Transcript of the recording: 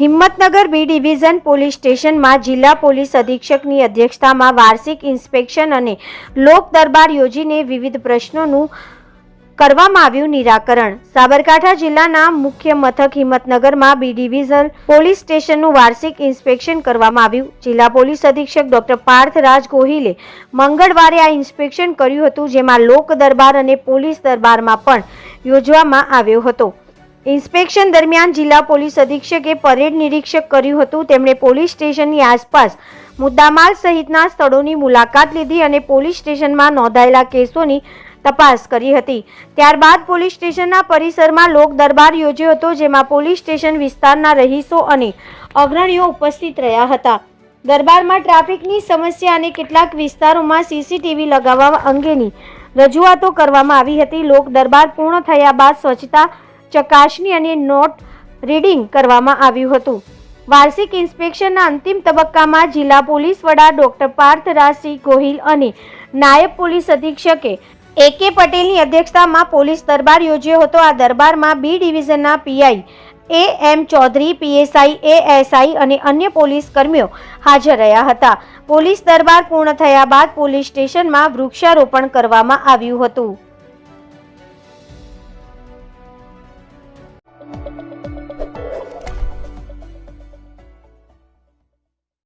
Himmatnagar B division police સ્ટેશનમાં જિલ્લા police અધિક્ષકની અધ્યક્ષતામાં વાર્ષિક ઇન્સ્પેક્શન અને લોક દરબાર યોજીને વિવિધ પ્રશ્નોનું કરવામાં આવ્યું નિરાકરણ. સાબરકાંઠા જિલ્લાના મુખ્ય મથક હિંમતનગરમાં બી ડિવિઝન પોલીસ સ્ટેશનનું વાર્ષિક ઇન્સ્પેક્શન કરવામાં આવ્યું. જિલ્લા પોલીસ અધિક્ષક ડોક્ટર પાર્થ રાજ ગોહિલે મંગળવારે આ ઇન્સ્પેક્શન કર્યું હતું, જેમાં લોક દરબાર અને પોલીસ દરબારમાં પણ યોજવામાં આવ્યો હતો. ઇન્સ્પેક્શન દરમિયાન જિલ્લા પોલીસ અધિક્ષકે પરેડ નિરીક્ષક કર્યું હતું. તેમણે પોલીસ સ્ટેશનની આસપાસ મુદ્દામાલ સહિતના સ્થળોની મુલાકાત લીધી અને પોલીસ સ્ટેશનમાં નોંધાયેલા કેસોની તપાસ કરી હતી. ત્યારબાદ પોલીસ સ્ટેશનના પરિસરમાં લોક દરબાર યોજ્યો હતો, જેમાં પોલીસ સ્ટેશન વિસ્તારના રહીશો અને અગ્રણીઓ ઉપસ્થિત રહ્યા હતા. દરબારમાં ટ્રાફિકની સમસ્યા અને કેટલાક વિસ્તારોમાં સીસીટીવી લગાવવા અંગેની રજૂઆતો કરવામાં આવી હતી. લોક દરબાર પૂર્ણ થયા બાદ સ્વચ્છતા ચકાસણી અને નોટ રીડિંગ કરવામાં આવ્યું હતું. વાર્ષિક ઇન્સ્પેક્શનના અંતિમ તબક્કામાં જિલ્લા પોલીસ વડા ડોક્ટર પાર્થ રાજસિંહ ગોહિલ અને નાયબ પોલીસ અધિક્ષકે એ કે પટેલની અધ્યક્ષતામાં પોલીસ દરબાર યોજ્યો હતો. આ દરબારમાં B ડિવિઝનના PI A M Chaudhary, PSI, ASI અને અન્ય પોલીસ કર્મીઓ હાજર રહ્યા હતા. પોલીસ દરબાર પૂર્ણ થયા બાદ પોલીસ સ્ટેશનમાં વૃક્ષારોપણ કરવામાં આવ્યું હતું.